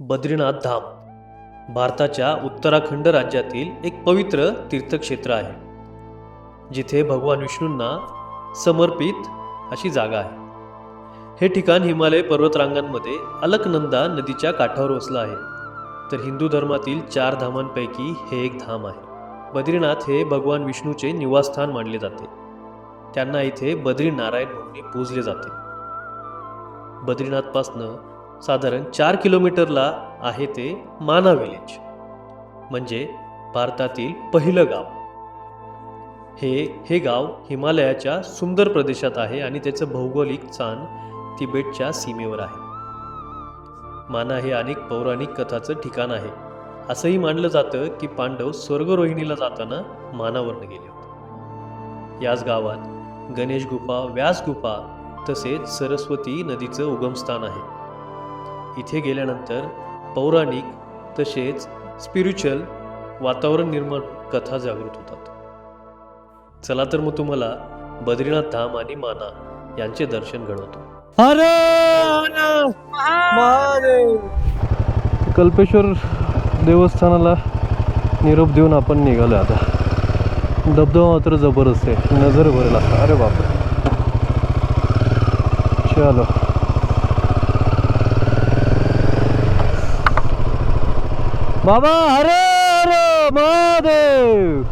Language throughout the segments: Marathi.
बद्रीनाथ धाम भारताच्या उत्तराखंड राज्यातील एक पवित्र तीर्थक्षेत्र आहे जिथे भगवान विष्णूंना समर्पित अशी जागा आहे. हे ठिकाण हिमालय पर्वतरांगांमध्ये अलकनंदा नदीच्या काठावर वसलं आहे. तर हिंदू धर्मातील चार धामांपैकी हे एक धाम आहे. बद्रीनाथ हे भगवान विष्णूचे निवासस्थान मानले जाते. त्यांना इथे बद्रीनारायण म्हणून पूजले जाते. बद्रीनाथपासनं साधारण चार किलोमीटरला आहे ते माना विलेज म्हणजे भारतातील पहिलं गाव. हे हे गाव हिमालयाच्या सुंदर प्रदेशात आहे आणि त्याचं भौगोलिक स्थान तिबेटच्या सीमेवर आहे. माना हे अनेक पौराणिक कथाचं ठिकाण आहे. असंही मानलं जातं की पांडव स्वर्गरोहिणीला जाताना मानावरनं गेले होते. याच गावात गणेश गुफा व्यास गुफा तसेच सरस्वती नदीचं उगमस्थान आहे. इथे गेल्यानंतर पौराणिक तसेच स्पिरिच्युअल वातावरण निर्माण कथा जागृत होतात. चला तर मग तुम्हाला बद्रीनाथ धाम आणि माना यांचे दर्शन घडवतो. कल्पेश्वर देवस्थानाला निरोप देऊन आपण निघालो आता. धबधबा मात्र जबरदस्त आहे. नजर भरेल असा अरे बापरे. चलो. बाबा हरे हरे महादेव!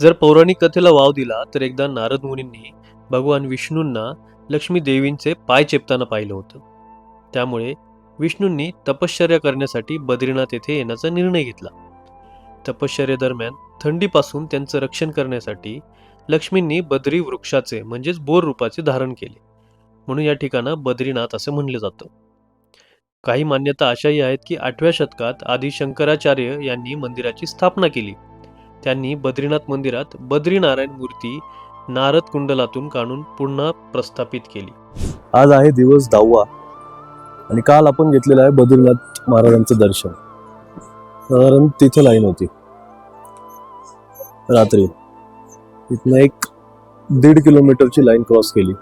जर पौराणिक कथेला वाव दिला तर एकदा नारद मुनींनी भगवान विष्णूंना लक्ष्मी देवींचे पाय चेपताना पाहिलं होतं. त्यामुळे विष्णूंनी तपश्चर्या करण्यासाठी बद्रीनाथ येथे येण्याचा निर्णय घेतला. तपश्चर्येदरम्यान थंडीपासून त्यांचं रक्षण करण्यासाठी लक्ष्मींनी बद्री वृक्षाचे म्हणजेच बोर रूपाचे धारण केले. म्हणून या ठिकाणं बद्रीनाथ असे म्हणलं जातं. काही मान्यता अशाही आहेत की आठव्या शतकात आदी शंकराचार्य यांनी मंदिराची स्थापना केली. त्यांनी बद्रीनाथ मंदिरात बद्रीनारायण मूर्ती नारद कुंडलातून काढून पुन्हा प्रस्थापित केली. आज आहे दिवस दहावा आणि काल आपण घेतलेलं आहे बद्रीनाथ महाराजांचं दर्शन. साधारण तिथे लाईन होती. रात्री. इथनं एक दीड किलोमीटरची लाईन क्रॉस केली.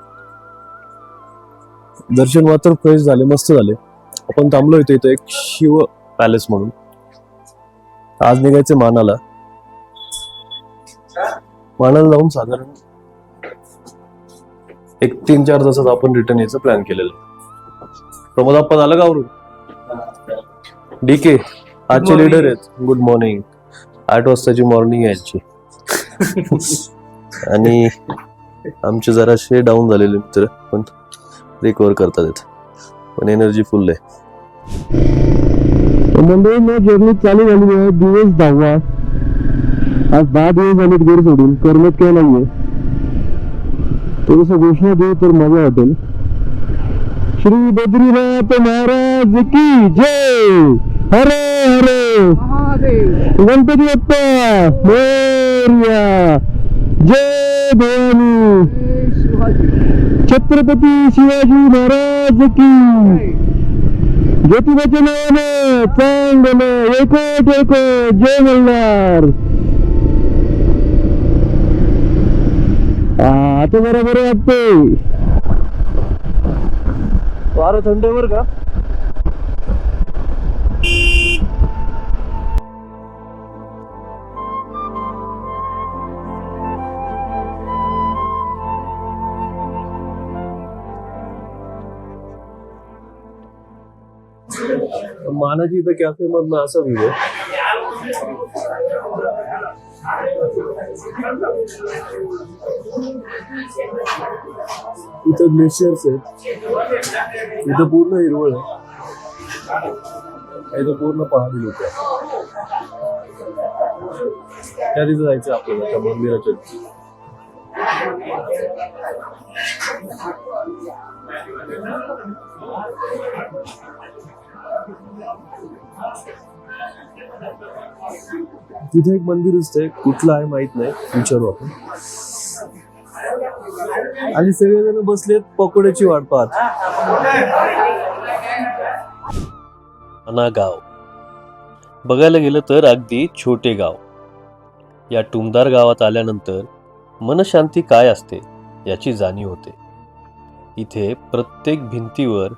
दर्शन मात्र फ्रेश झाले मस्त झाले. आपण थांबलो इथे इथं एक शिव पॅलेस म्हणून. आज निघायचे मानाला. मानाला जाऊन साधारण एक तीन चार तासात आपण रिटर्न यायचं प्लॅन केलेलं. प्रमोद आपण आलं गावरून डी के आजचे लीडर आहेत. गुड मॉर्निंग आठ वाजताची मॉर्निंग आहे आजची. आणि आमचे जराशे डाऊन झालेले मित्र पण रिकवर करतात येत पण एनर्जी फुल आहे मंडळी जर्नी चालू झाली आहे दिवस दहावा आज दहा दिवस झालेत घर सोडून करमत काय नाहीये थोडस घोषणा देऊ तर मज़ा वाटेल श्री बद्रीनाथ महाराज की जय। हरे हरे। गणपती बाप्पा मोरया। जय भवानी। छत्रपती शिवाजी महाराज की. ज्योतिबाच्या नावानं चांगलं. एकट एकट जय मल्हार. आता बरोबर बरं वाटतंय वारं थंड का? मानाची इथं कॅफे मधनं असा व्हिडिओ इथं ग्लेशियर्स आहेत. इथं पूर्ण हिरवळ आहे. इथं पूर्ण पहाडी लोक त्या तिथं जायचं आपल्याला त्या मंदिराच्या तिथे. एक मंदिर असतंय कुठलं आहे माहीत नाही. विचारू आपण. आणि सगळेजण बसलेत पकोड्याची वाट पाहत. माना गाव बघायला गेलं तर अगदी छोटे गाव. या टुमदार गावात आल्यानंतर मनशांती काय असते याची जाणीव होते. इथे प्रत्येक भिंतीवर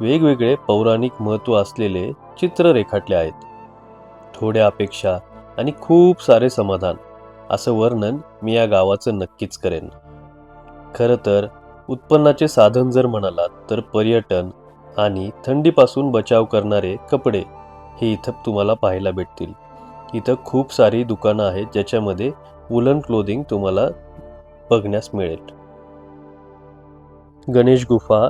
वेगवेगळे पौराणिक महत्त्व असलेले चित्र रेखाटले आहेत. थोड्या अपेक्षा आणि खूप सारे समाधान. असं वर्णन मी या गावाचं नक्कीच करेन. खरं तर उत्पन्नाचे साधन जर म्हणालात तर पर्यटन आणि थंडीपासून बचाव करणारे कपडे हे इथं तुम्हाला पाहायला भेटतील. इथं खूप सारी दुकानं आहेत ज्याच्यामध्ये वुलन क्लोदिंग तुम्हाला बघण्यास मिळेल. गणेश गुफा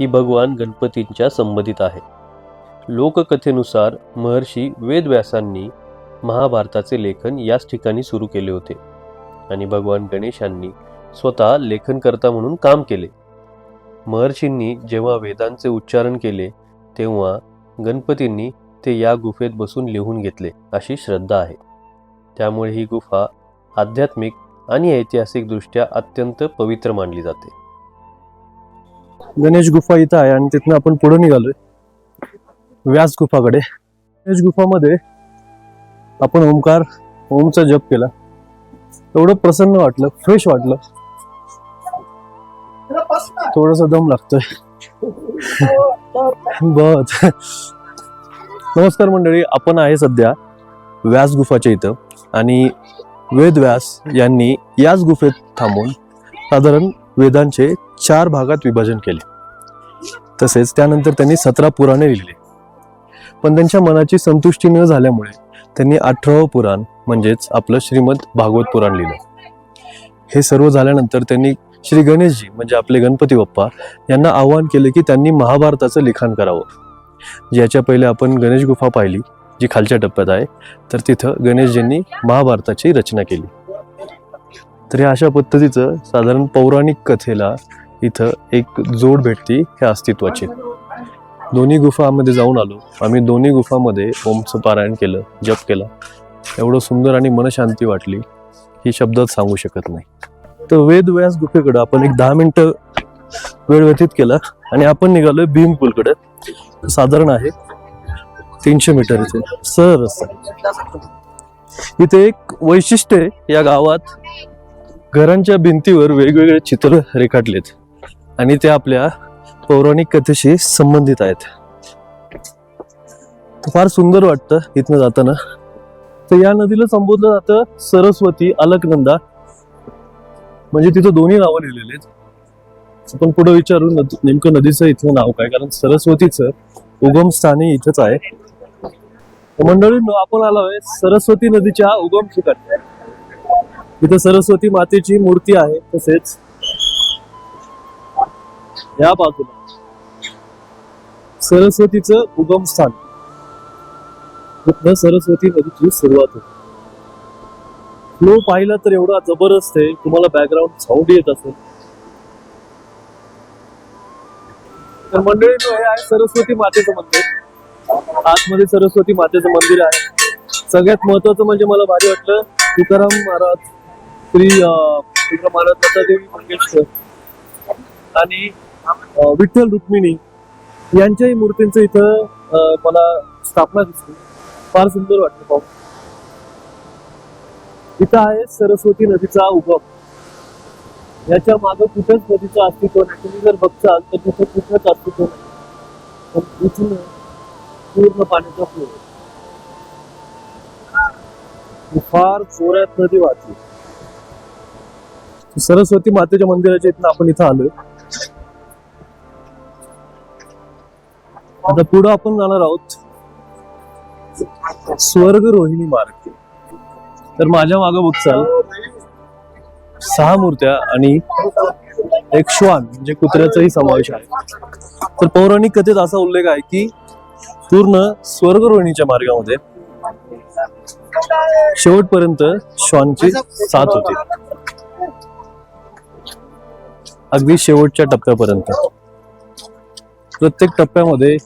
ही भगवान गणपतींच्या संबंधित आहे. लोककथेनुसार महर्षी वेदव्यासांनी महाभारताचे लेखन याच ठिकाणी सुरू केले होते. आणि भगवान गणेशांनी स्वतः लेखनकर्ता म्हणून काम केले. महर्षींनी जेव्हा वेदांचे उच्चारण केले तेव्हा गणपतींनी ते या गुफेत बसून लिहून घेतले अशी श्रद्धा आहे. त्यामुळे ही गुफा आध्यात्मिक आणि ऐतिहासिकदृष्ट्या अत्यंत पवित्र मानली जाते. गणेश गुफा इथं आहे आणि तिथनं आपण पुढे निघालोय. व्यास गुफाकडे. गणेश गुफामध्ये आपण ओंकार ओमचा जप केला. एवढं प्रसन्न वाटलं फ्रेश वाटलं. थोडस दम लागतोय. बस नमस्कार मंडळी आपण आहे सध्या व्यास गुफाच्या इथं. आणि वेद व्यास यांनी याच गुफेत थांबून साधारण वेदांचे चार भागात विभाजन केले. तसेच त्यानंतर त्यांनी सतरा पुराणे लिहिले. पण त्यांच्या मनाची संतुष्टी न झाल्यामुळे त्यांनी अठरावं पुराण म्हणजेच आपलं श्रीमद भागवत पुराण लिहिलं. हे सर्व झाल्यानंतर त्यांनी श्री गणेशजी म्हणजे आपले गणपती बाप्पा यांना आवाहन केले की त्यांनी महाभारताचं लिखाण करावं. ज्याच्या पहिले आपण गणेश गुफा पाहिली जी खालच्या टप्प्यात आहे तर तिथं गणेशजींनी महाभारताची रचना केली. तर या अशा पद्धतीचं साधारण पौराणिक कथेला इथं एक जोड भेटती ह्या अस्तित्वाची. दोन्ही गुफामध्ये जाऊन आलो. आम्ही दोन्ही गुफामध्ये ओमचं पारायण केलं जप केला. एवढं सुंदर आणि मनशांती वाटली ही शब्दात सांगू शकत नाही. तर वेद व्यास गुफेकडं आपण एक दहा मिनटं वेळ व्यतीत केला आणि आपण निघालोय भीमपूलकडे. साधारण आहे तीनशे मीटर इथे सर रस्ता इथे एक वैशिष्ट्य आहे या गावात घरांच्या भिंतीवर वेगवेगळे चित्र रेखाटलेत. आणि ते आपल्या पौराणिक कथेशी संबंधित आहेत. फार सुंदर वाटतं इथनं जाताना. तर या नदीला संबोधलं जातं सरस्वती अलकनंदा. म्हणजे तिथं दोन्ही नावं लिहिलेली आहेत. आपण पुढे विचारू नद- नेमकं नदीचं इथलं नाव काय? कारण सरस्वतीचं उगम स्थानी इथंच आहे. मंडळी आपण आलोय सरस्वती नदीच्या उगम ठिकाणी. इथं सरस्वती मातेची मूर्ती आहे तसेच. या बाजूला. सरस्वतीचं उगम स्थान. सरस्वती नदीची सुरुवात होते. फ्लो पाहिला तर एवढा जबरदस्त आहे तुम्हाला बॅकग्राऊंड साऊंड येत असेल. तर मंडळी हे आहे सरस्वती मातेचं मंदिर. आतमध्ये सरस्वती मातेचं मंदिर आहे. सगळ्यात महत्वाचं म्हणजे मला भारी वाटलं तुकाराम महाराज श्री तुकाराम महाराज दत्तादेवी मंगेशकर आणि विठ्ठल रुक्मिणी यांच्याही मूर्तींचं इथं मला स्थापना दिसली. फार सुंदर वाटलं पाहून. इथं आहे सरस्वती नदीचा उगम. याच्या मागे कुठेच नदीचं अस्तित्व नाही. तुम्ही जर बघताल तर तिथे कुठेच अस्तित्व नाही. पण इथून पूर्ण पाण्याचा फ्लो फार जोरात नदी वाहते. सरस्वती मातेच्या मंदिराच्या इथनं आपण इथं आलोय. आता पुढं आपण जाणार आहोत स्वर्ग रोहिणी मार्ग. तर माझ्या मागे बघचाल सहा मूर्त्या आणि एक श्वान म्हणजे कुत्र्याचाही समावेश आहे. तर पौराणिक कथेत असा उल्लेख आहे की पूर्ण स्वर्ग रोहिणीच्या मार्गामध्ये शेवटपर्यंत श्वानची साथ होती. अगदी शेवटच्या टप्प्यापर्यंत. प्रत्येक टप्प्यामध्ये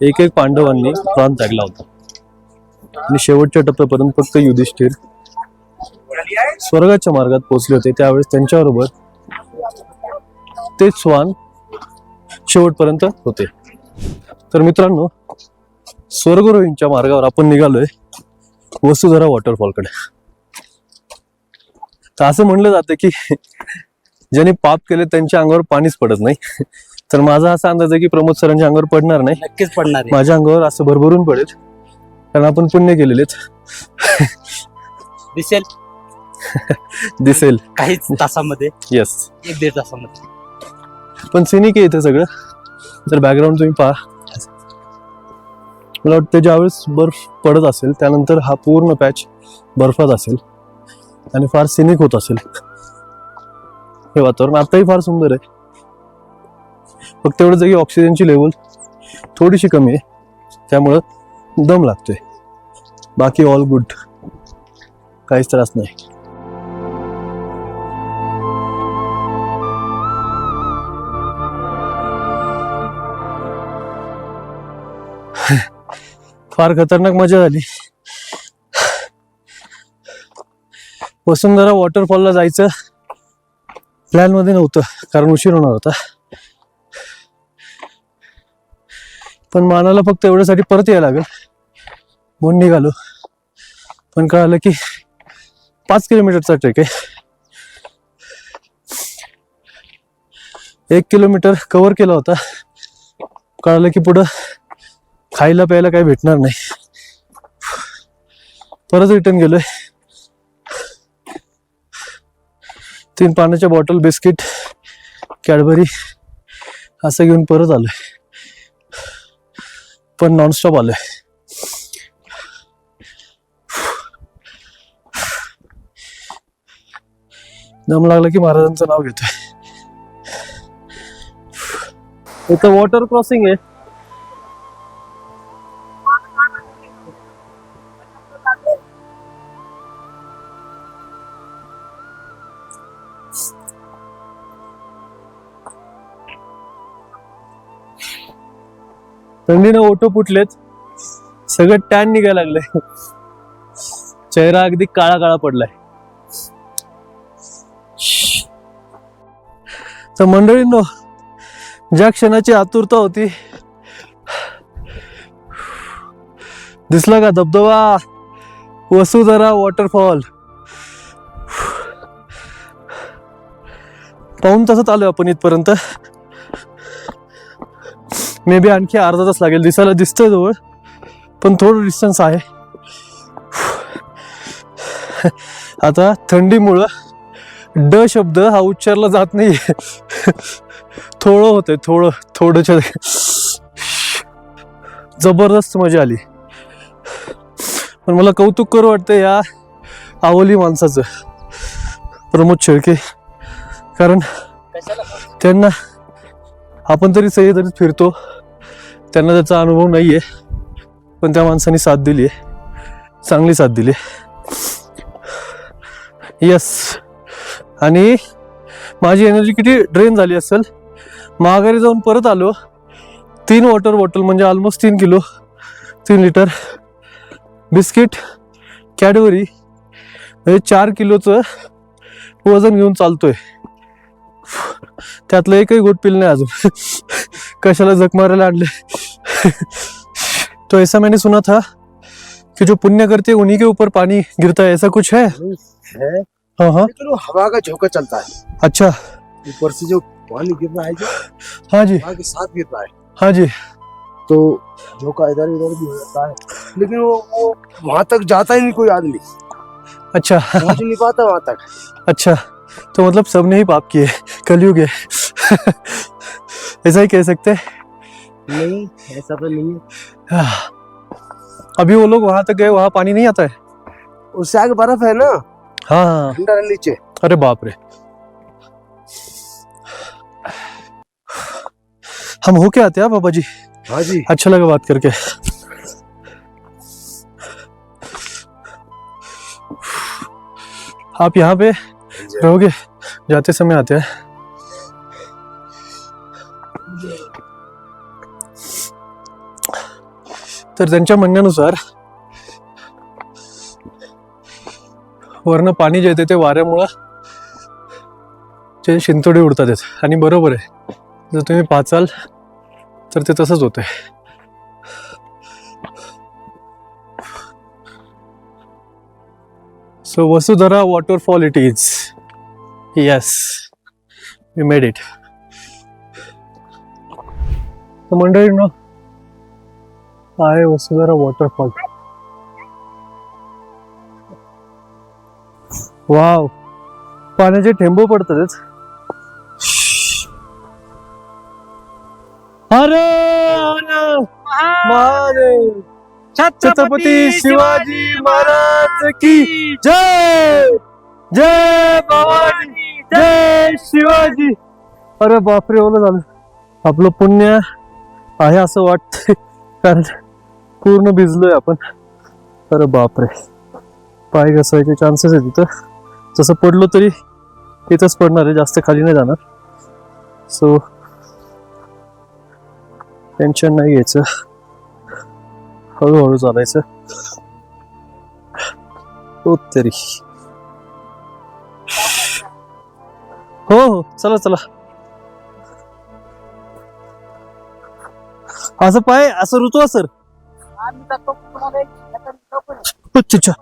एक एक पांडवांनी प्राण त्यागला होता. आणि शेवटच्या टप्प्यापर्यंत फक्त युधिष्ठिर स्वर्गाच्या मार्गात पोहोचले होते. त्यावेळेस त्यांच्याबरोबर ते स्वान शेवटपर्यंत होते. तर मित्रांनो स्वर्गरोहींच्या मार्गावर आपण निघालोय. वसुधरा वॉटरफॉलकडे. तर असं म्हणलं जातं की ज्यांनी पाप केले त्यांच्या अंगावर पाणीच पडत नाही. तर माझा असा अंदाज आहे की प्रमोद सरांच्या अंगावर पडणार नाही. नक्कीच पडणार आहे. माझ्या अंगावर असं भरभरून पडेल. कारण आपण पुण्य केलेलेच दिसेल? दिसेल. काहीच तासामध्ये? येस एक दीड तासामध्ये. पण सिनिक आहे इथं सगळं. जर बॅकग्राऊंड तुम्ही पहा. मला वाटतं ज्यावेळेस बर्फ पडत असेल त्यानंतर हा पूर्ण पॅच बर्फात असेल. आणि फार सिनिक होत असेल. हे वातावरण आताही फार सुंदर आहे. फक्त एवढं जगी ऑक्सिजनची लेवल थोडीशी कमी आहे. त्यामुळं दम लागतोय. बाकी ऑल गुड काहीच त्रास नाही. फार खतरनाक मजा झाली वसुंधरा वॉटरफॉलला जायचं प्लॅनमध्ये नव्हतं कारण उशीर होणार होता. पण मानाला फक्त एवढ्यासाठी परत यायला लागेल. म्हणून निघालो. पण कळालं की पाच किलोमीटरचा ट्रेक आहे. एक किलोमीटर कव्हर केला होता. कळालं की पुढं खायला प्यायला काही भेटणार नाही. परत रिटर्न गेलोय. तीन पाण्याच्या बॉटल बिस्किट कॅडबरी असं घेऊन परत आलोय. पण नॉनस्टॉप आलोय. दम लागला की महाराजांचं नाव घेतोय. इथं वॉटर क्रॉसिंग आहे. थंडीनं ओटो फुटलेत. सगळं टॅन निघायला लागलंय. चेहरा अगदी काळा काळा पडलाय. तर मंडळींनो ज्या क्षणाची आतुरता होती दिसला का धबधबा? वसुधरा वॉटरफॉल. पाहून तसंच आलोय आपण इथपर्यंत. मे बी आणखी अर्धा तास लागेल. दिसायला दिसतंय जवळ पण थोडं डिस्टन्स आहे. आता थंडीमुळं ड शब्द हा उच्चारला जात नाही थोडं होतंय थोडं थोडं जबरदस्त मजा आली. पण मला कौतुक करू वाटतं या आवली माणसाचं प्रमोद शेळके. कारण त्यांना आपण तरी सह्याद्रीत फिरतो. त्यांना त्याचा अनुभव नाही आहे पण त्या माणसाने साथ दिली आहे. चांगली साथ दिली यस आणि माझी एनर्जी किती ड्रेन झाली असेल? माघारी जाऊन परत आलो. तीन वॉटर बॉटल म्हणजे ऑलमोस्ट तीन किलो तीन लिटर बिस्किट कॅडबरी म्हणजे चार किलोचं वजन घेऊन चालतोय. त्यातलं एकही गोट पिल नाही अजून. कशाला जग मारायला आणले तो ऐसा मैंने सुना था कि जो पुण्य करते हैं, उन्हीं के ऊपर पानी गिरता है ऐसा कुछ है? है। हाँ हाँ। वो हवा का झोंका चलता है। अच्छा। ऊपर से जो पानी गिर रहा है जो हाँ जी। हवा के साथ गिर रहा है। हाँ जी। तो झोंका इधर उधर भी हो जाता है। लेकिन वो वो वहाँ तक जाता ही नहीं कोई आदमी। अच्छा। पहुँच नहीं पाता वहाँ तक। अच्छा। तो मतलब सबने ही पाप किए कलयुग है। ऐसा ही कह सकते हैं। नहीं ऐसा तो नहीं है। अभी वो लोग वहाँ तक गए वहाँ पानी नहीं आता है। उससे आगे बर्फ़ है ना? हाँ। हाँ ठंडा नीचे अरे बाप रे। हम होके आते हैं बाबा जी। हाँ जी। अच्छा लगा बात करके। आप यहाँ पे रहोगे? जाते समय आते हैं। तर त्यांच्या म्हणण्यानुसार वरनं पाणी जे येते ते वाऱ्यामुळं ते शिंतोडे उडतात आणि बरोबर आहे. जर तुम्ही पाचाल तर ते तसंच होतंय. So Vasudhara waterfall it is yes we made it मंडळी ना आहे वसुधारा वॉटरफॉल वाव पाण्याचे ठेंबू पडतात अरे अरे, महादेव. छत्रपती शिवाजी महाराज की जय. जय भवानी. जय शिवाजी. अरे बापरे ओलं झालं. आपलं पुण्य आहे असं वाटतंय. कारण पूर्ण भिजलोय आपण. अरे बापरे. पाय घसरायचे चान्सेस आहे तिथं जसं पडलो तरी तिथंच पडणार आहे जास्त खाली नाही जाणार. सो टेन्शन नाही घ्यायचं. हळूहळू चालायचं. हो तरी. हो हो. चला चला. असं पाय असं ऋतू सर अच्छा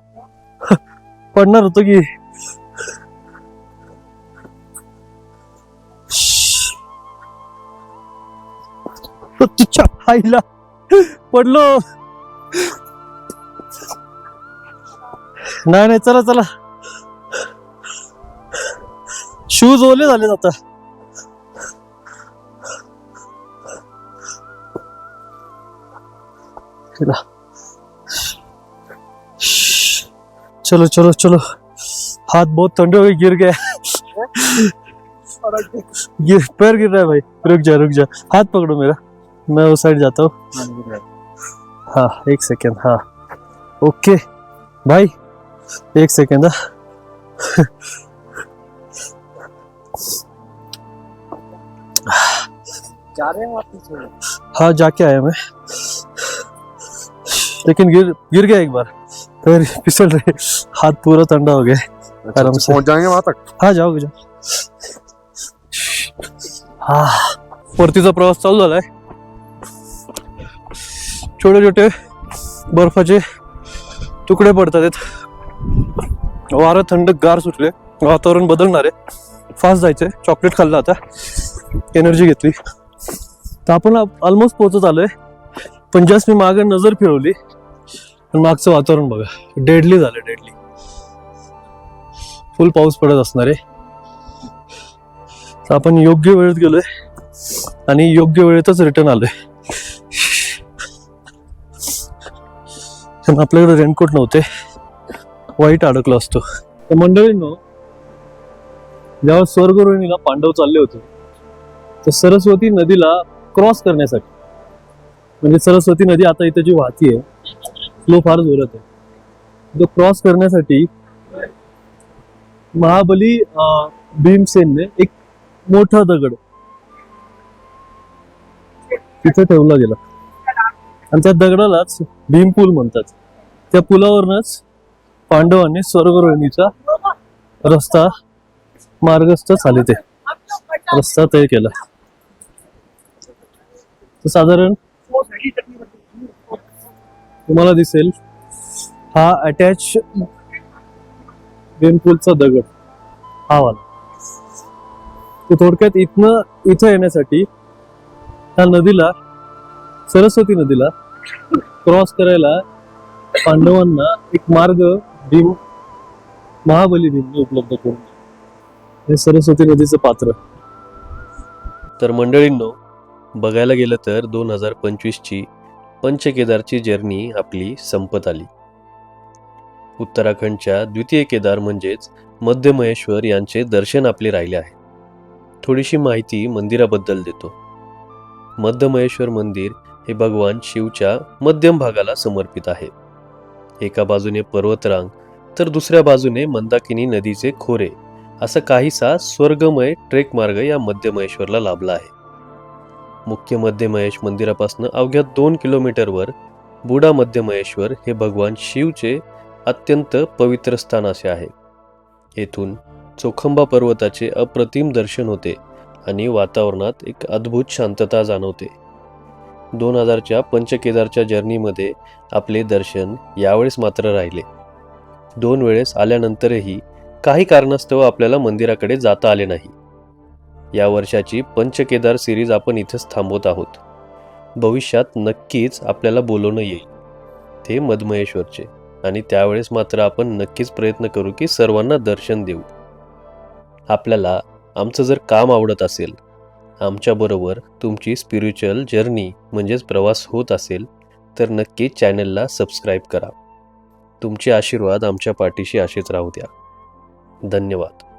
पडणार होतो की. तिच्या आईला. पडलो. नाही नाही चला चला. शूज ओले झाले आता. चलो. चलो चलो हाथ बहुत ठंडे हो गए गिर गए गिर पैर गिर रहा है भाई. रुक जा रुक जा. हाथ पकड़ो मेरा. मैं उस साइड जाता हूँ. हाँ एक सेकेंड हाँ. ओके भाई एक सेकेंड हाँ. जा रहे हैं आप पीछे? हाँ जाके आया मैं। लेकिन गिर गिर गया एक बार। पैर फिसल रहे। हाथ पूरा ठंडा हो गया। आराम से। पहुंच जाएंगे वहां तक? हा जाओ जाओ हा। परतीचा प्रवास चालू झालाय छोटे छोटे बर्फाचे तुकडे पडतात वारं थंड गार सुटले। वातावरण बदलणार आहे फास्ट जायचंय. चॉकलेट खाल्लं आता. एनर्जी घेतली. तर आपण ऑलमोस्ट पोहोचत आलोय. पण जस्ट मी मागे नजर फिरवली. पण मागचं वातावरण बघा. डेडली झालं डेडली फुल पाऊस पडत असणार आहे. तर आपण योग्य वेळेत गेलोय. आणि योग्य वेळेतच रिटर्न आलोय. पण आपल्याकडे रेनकोट नव्हते. वाईट अडकलो असतो. तर मंडळींनो जेव्हा स्वर्गरोहिणीला पांडव चालले होते तर सरस्वती नदीला क्रॉस करण्यासाठी म्हणजे सरस्वती नदी आता इथे जी वाहती आहे फ्लो फार जोरात आहे. तो क्रॉस करण्यासाठी महाबली भीमसेनने एक मोठा दगड तिथे ठेवला गेला. आणि त्या दगडालाच भीमपूल म्हणतात. त्या पुलावरनच पांडवांनी स्वर्गरोहिणीचा रस्ता मार्गस्थ झाले ते. रस्ता तय केला. तर साधारण तुम्हाला दिसेल हा अटॅच भीमपूलचा दगड हा वाला. थोडक्यात इथनं इथं येण्यासाठी त्या नदीला सरस्वती नदीला क्रॉस करायला पांडवांना एक मार्ग भीम महाबली भीमने उपलब्ध करून दिला. हे सरस्वती नदीचं पात्र. तर मंडळींनो बघायला गेलं तर दोन हजार पंचवीसची पंचकेदारची जर्नी आपली संपत आली. उत्तराखंडच्या द्वितीय केदार म्हणजेच मध्यमहेश्वर यांचे दर्शन आपले राहिले आहे. थोडीशी माहिती मंदिराबद्दल देतो. मध्यमहेश्वर मंदिर हे भगवान शिवच्या मध्यम भागाला समर्पित आहे. एका बाजूने पर्वतरांग तर दुसऱ्या बाजूने मंदाकिनी नदीचे खोरे. असा काहीसा स्वर्गमय ट्रेक मार्ग या मध्यमहेश्वरला लाभला आहे. मुख्य मध्यमहेश मंदिरापासून अवघ्या दोन किलोमीटरवर बुडा मध्यमहेश्वर हे भगवान शिवचे अत्यंत पवित्र स्थान असे आहे. येथून चोखंबा पर्वताचे अप्रतिम दर्शन होते आणि वातावरणात एक अद्भुत शांतता जाणवते. दोन हजारच्या पंचकेदारच्या जर्नीमध्ये आपले दर्शन यावेळेस मात्र राहिले. दोन वेळेस आल्यानंतरही काही कारणास्तव आपल्याला मंदिराकडे जाता आले नाही. या वर्षाची पंचकेदार सिरीज आपण इथंच थांबवत आहोत. भविष्यात नक्कीच आपल्याला बोलवणं येईल. ते मधमहेश्वरचे आणि त्यावेळेस मात्र आपण नक्कीच प्रयत्न करू की सर्वांना दर्शन देऊ. आपल्याला आमचं जर काम आवडत असेल आमच्याबरोबर तुमची स्पिरिच्युअल जर्नी म्हणजेच प्रवास होत असेल तर नक्की चॅनलला सबस्क्राईब करा. तुमचे आशीर्वाद आमच्या पाठीशी असेच राहू द्या. धन्यवाद.